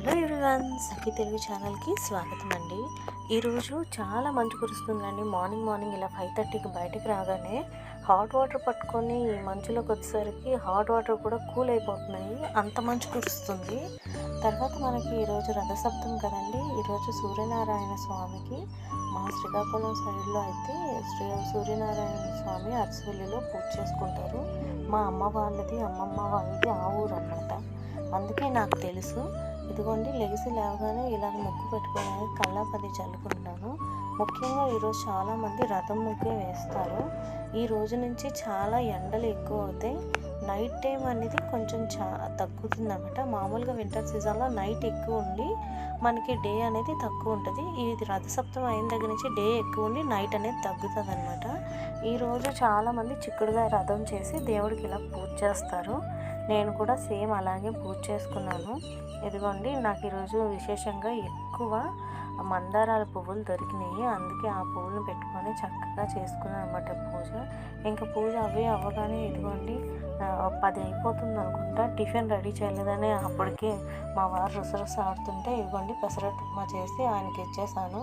Hello everyone సఖీ తెలుగు ఛానల్కి స్వాగతం అండి. ఈరోజు చాలా మంచు కురుస్తుందండి. మార్నింగ్ మార్నింగ్ ఇలా ఫైవ్ థర్టీకి బయటకు రాగానే హాట్ వాటర్ పట్టుకొని ఈ మంచులోకి వచ్చేసరికి హాట్ వాటర్ కూడా కూల్ అయిపోతున్నాయి. అంత మంచు కురుస్తుంది. తర్వాత మనకి ఈరోజు రథసప్తం కదండి. ఈరోజు సూర్యనారాయణ స్వామికి మా శ్రీకాకుళం సైడ్లో అయితే శ్రీ సూర్యనారాయణ స్వామి అరసూలిలో పూజ చేసుకుంటారు. మా అమ్మ వాళ్ళది అమ్మమ్మ వాళ్ళది ఆ ఊరు అన్నమాట అందుకే నాకు తెలుసు ఇదిగోండి లెగిసి లేవగానే ఇలా ముగ్గు పెట్టుకోవడానికి కల్లా చల్లుకుంటున్నాను ముఖ్యంగా ఈరోజు చాలామంది రథం ముగ్గే వేస్తారు. ఈ రోజు నుంచి చాలా ఎండలు ఎక్కువ అవుతాయి. నైట్ టైం అనేది కొంచెం చా తగ్గుతుంది అనమాట మామూలుగా వింటర్ సీజన్లో నైట్ ఎక్కువ ఉండి మనకి డే అనేది తక్కువ ఉంటుంది. ఇది రథసప్తం అయిన దగ్గర నుంచి డే ఎక్కువ ఉండి నైట్ అనేది తగ్గుతుంది అనమాట ఈరోజు చాలామంది చిక్కుడుగా రథం చేసి దేవుడికి ఇలా పూజ చేస్తారు. నేను కూడా సేమ్ అలాగే పూజ చేసుకున్నాను. ఇదిగోండి నాకు ఈరోజు విశేషంగా ఎక్కువ మందారాల పువ్వులు దొరికినాయి. అందుకే ఆ పువ్వులను పెట్టుకొని చక్కగా చేసుకున్నాను అనమాట పూజ. ఇంకా పూజ అవి అవ్వగానే ఇదిగోండి పది అయిపోతుంది అనుకుంటా. టిఫిన్ రెడీ చేయలేదని అప్పటికే మా వారు రుసరుస ఆడుతుంటే ఇదిగోండి పెసరట్టు ఉప్మా చేసి ఆయనకి ఇచ్చేసాను.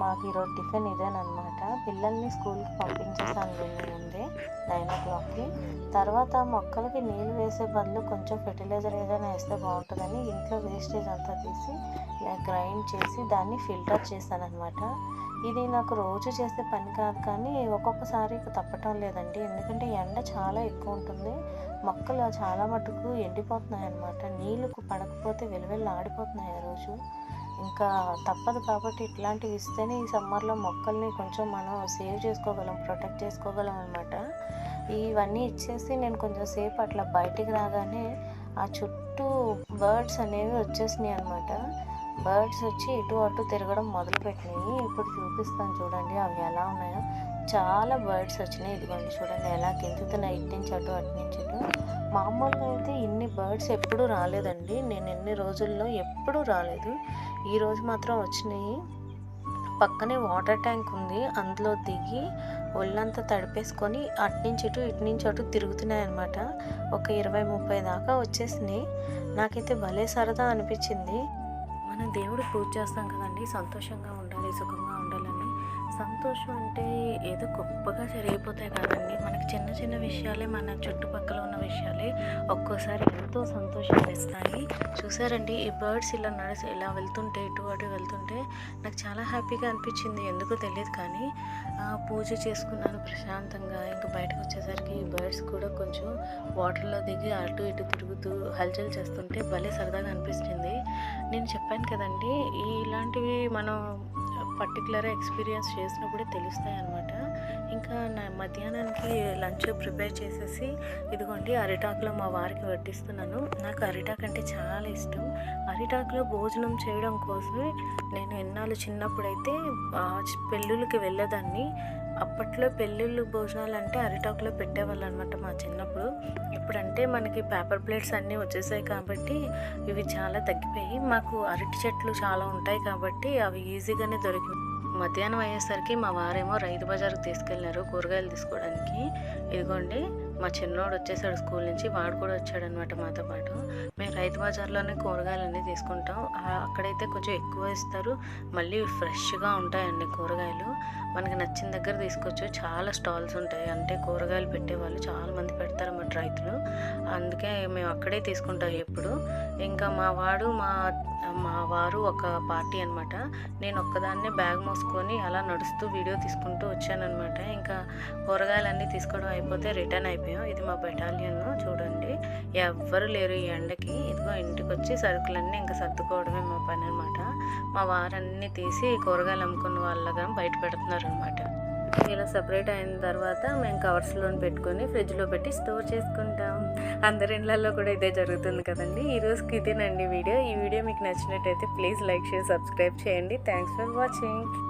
మాకు ఈరోజు టిఫిన్ ఇదేనమాట పిల్లల్ని స్కూల్కి పంపించేసాను వెళ్ళి ముందే నైన్ ఓ క్లాక్కి. తర్వాత మొక్కలకి నీళ్ళు వేసే బదులు కొంచెం ఫెర్టిలైజర్ ఏదైనా వేస్తే బాగుంటుందని ఇంట్లో వేస్టేజ్ అంతా తీసి గ్రైండ్ చేసి దాన్ని ఫిల్టర్ చేశాను అనమాట ఇది నాకు రోజు చేసే పని కాదు కానీ ఒక్కొక్కసారి తప్పటం లేదండి. ఎందుకంటే ఎండ చాలా ఎక్కువ ఉంటుంది. మొక్కలు చాలా మటుకు ఎండిపోతున్నాయి అనమాట నీళ్ళు పడకపోతే వెలువెళ్ళు ఆడిపోతున్నాయి ఆ రోజు. ఇంకా తప్పదు కాబట్టి ఇట్లాంటివి ఇస్తేనే ఈ సమ్మర్లో మొక్కల్ని కొంచెం మనం సేవ్ చేసుకోగలం ప్రొటెక్ట్ చేసుకోగలం అనమాట ఇవన్నీ ఇచ్చేసి నేను కొంచెం సేపు అట్లా బయటికి రాగానే ఆ చుట్టూ బర్డ్స్ అనేవి వచ్చేసినాయి అనమాట బర్డ్స్ వచ్చి ఇటు అటు తిరగడం మొదలుపెట్టినాయి. ఇప్పుడు చూపిస్తాను చూడండి అవి ఎలా ఉన్నాయో. చాలా బర్డ్స్ వచ్చినాయి. ఇదిగోండి చూడండి ఎలా గెంతుతున్నాయి ఇటు నుంచి అటు అటు నుంచి ఇటు. మామూలుగా అయితే ఇన్ని బర్డ్స్ ఎప్పుడూ రాలేదండి. నేను ఎన్ని రోజుల్లో ఎప్పుడూ రాలేదు. ఈరోజు మాత్రం వచ్చినాయి. పక్కనే వాటర్ ట్యాంక్ ఉంది. అందులో దిగి ఒళ్ళంతా తడిపేసుకొని అట్నుంచి ఇటు ఇటు నుంచి అటు తిరుగుతున్నాయి అనమాట ఒక ఇరవై ముప్పై దాకా వచ్చేసినాయి. నాకైతే భలే సరదా అనిపించింది. మనం దేవుడు పూజ చేస్తాం కదండి. సంతోషంగా ఉండాలి సుఖంగా సంతోషం అంటే ఏదో గొప్పగా జరిగిపోతాయి కాదండి. మనకి చిన్న చిన్న విషయాలే మన చుట్టుపక్కల ఉన్న విషయాలే ఒక్కోసారి ఎంతో సంతోషాన్ని ఇస్తాయి చూసారండి ఈ బర్డ్స్ ఇలా నడిచి ఇలా వెళ్తుంటే ఇటు అటు వెళ్తుంటే నాకు చాలా హ్యాపీగా అనిపించింది. ఎందుకో తెలియదు కానీ పూజ చేసుకున్నాను ప్రశాంతంగా. ఇంకా బయటకు వచ్చేసరికి ఈ బర్డ్స్ కూడా కొంచెం వాటర్లో దిగి అటు ఇటు తిరుగుతూ హల్చల్ చేస్తుంటే భలే సరదాగా అనిపించింది. నేను చెప్పాను కదండి ఇలాంటివి మనం పర్టికులర్గా ఎక్స్పీరియన్స్ చేసినప్పుడే తెలుస్తాయి అనమాట ఇంకా నా మధ్యాహ్నానికి లంచ్ ప్రిపేర్ చేసేసి ఇదిగోండి అరిటాకులో మా వారికి వడ్డిస్తున్నాను. నాకు అరిటాకు అంటే చాలా ఇష్టం. అరిటాకులో భోజనం చేయడం కోసమే నేను భోజనాలు చిన్నప్పుడైతే పెళ్ళిళ్ళకి వెళ్ళేదాన్ని. అప్పట్లో పెళ్ళిళ్ళు భోజనాలు అంటే అరిటాకులో పెట్టేవాళ్ళు అనమాట మా చిన్నప్పుడు. ఇప్పుడంటే మనకి పేపర్ ప్లేట్స్ అన్నీ వచ్చేసాయి కాబట్టి ఇవి చాలా తగ్గిపోయి మాకు అరటి చెట్లు చాలా ఉంటాయి కాబట్టి అవి ఈజీగానే దొరికినాయి. మధ్యాహ్నం అయ్యేసరికి మా వారేమో రైతు బజార్కి తీసుకెళ్ళారు కూరగాయలు తీసుకోవడానికి. ఇదిగోండి మా చిన్నోడు వచ్చేసాడు స్కూల్ నుంచి వాడు కూడా వచ్చాడనమాట మాతో పాటు. మేము రైతు బజార్లోనే కూరగాయలు అన్నీ తీసుకుంటాం అక్కడైతే కొంచెం ఎక్కువ ఇస్తారు. మళ్ళీ ఫ్రెష్గా ఉంటాయండి కూరగాయలు. మనకి నచ్చిన దగ్గర తీసుకోవచ్చు. చాలా స్టాల్స్ ఉంటాయి. అంటే కూరగాయలు పెట్టేవాళ్ళు పెడతారు పెడతారన్నమాట రైతులు. అందుకే మేము అక్కడే తీసుకుంటాం ఎప్పుడు. ఇంకా మా వాడు మా మా వారు ఒక పార్టీ అనమాట నేను ఒక్కదాన్నే బ్యాగ్ మోసుకొని అలా నడుస్తూ వీడియో తీసుకుంటూ వచ్చానమాట ఇంకా కూరగాయలన్నీ తీసుకోవడం అయిపోతే రిటర్న్ అయిపోయాం. ఇది మా బెటాలియన్ చూడండి. ఎవ్వరు లేరు ఈ ఎండకి. ఇదిగో ఇంటికి వచ్చి సరుకులన్నీ ఇంకా సర్దుకోవడమే మా పని అనమాట మా వారన్నీ తీసి కూరగాయలు అమ్ముకున్న వాళ్ళగా బయట పెడుతున్నారు అనమాట ఇలా సపరేట్ అయిన తర్వాత మేము కవర్స్లో పెట్టుకొని ఫ్రిడ్జ్లో పెట్టి స్టోర్ చేసుకుంటాం. అందరి ఇళ్ళల్లో కూడా ఇదే జరుగుతుంది కదండి. ఈరోజుకి ఇదేనండి వీడియో. ఈ వీడియో మీకు నచ్చినట్టయితే ప్లీజ్ లైక్ షేర్ సబ్స్క్రైబ్ చేయండి. Thanks for watching